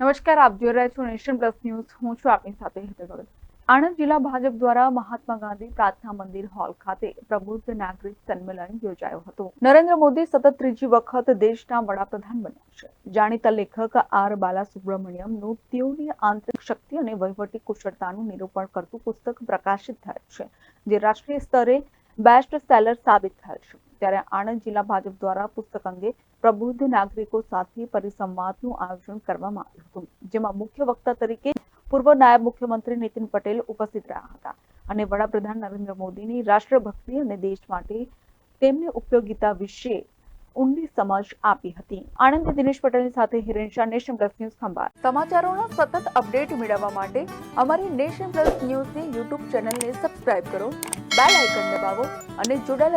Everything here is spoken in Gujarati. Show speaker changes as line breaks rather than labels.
નમસ્કાર, આપ જોઈ રહ્યા છો નેશન પ્લસ ન્યૂઝ. હું છું આપની સાથે હેતલ આણંદ જિલ્લા ભાજપ દ્વારા મહાત્મા ગાંધી પ્રાર્થના મંદિર હોલ ખાતે પ્રબુદ્ધ નાગરિક સંમેલન યોજાયો હતો. નરેન્દ્ર મોદી સતત ત્રીજી વખત દેશના વડાપ્રધાન બન્યા છે. જાણીતા લેખક આર બાલાસુબ્રમણ્યમનું તેઓની આંતરિક શક્તિ અને વહીવટી કુશળતાનું નિરૂપણ કરતું પુસ્તક પ્રકાશિત થયું છે, જે રાષ્ટ્રીય સ્તરે બેસ્ટ સેલર સાબિત થયેલ છે. ત્યારે આણંદ જિલ્લા ભાજપ દ્વારા પુસ્તક અંગે પ્રબુદ્ધ નાગરિકો સાથે પરિસંવાદનું આયોજન કરવામાં આવ્યું હતું, જેમાં મુખ્ય વક્તા તરીકે પૂર્વ નાયબ મુખ્યમંત્રી નીતિન પટેલ ઉપસ્થિત રહ્યા હતા અને વડાપ્રધાન નરેન્દ્ર મોદીની રાષ્ટ્રભક્તિ અને દેશ માટે તેમની ઉપયોગિતા વિશે ઊંડી સમજ આપી હતી. આણંદ દિનેશ પટેલની સાથે Hiren nation plus news Khambhat. સમાચારોના સતત અપડેટ મેળવવા માટે અમારી નેશન પ્લસ ન્યૂઝની યુટ્યુબ ચેનલને સબસ્ક્રાઇબ કરો, બેલ આઇકન દબાવો અને જોડાયેલા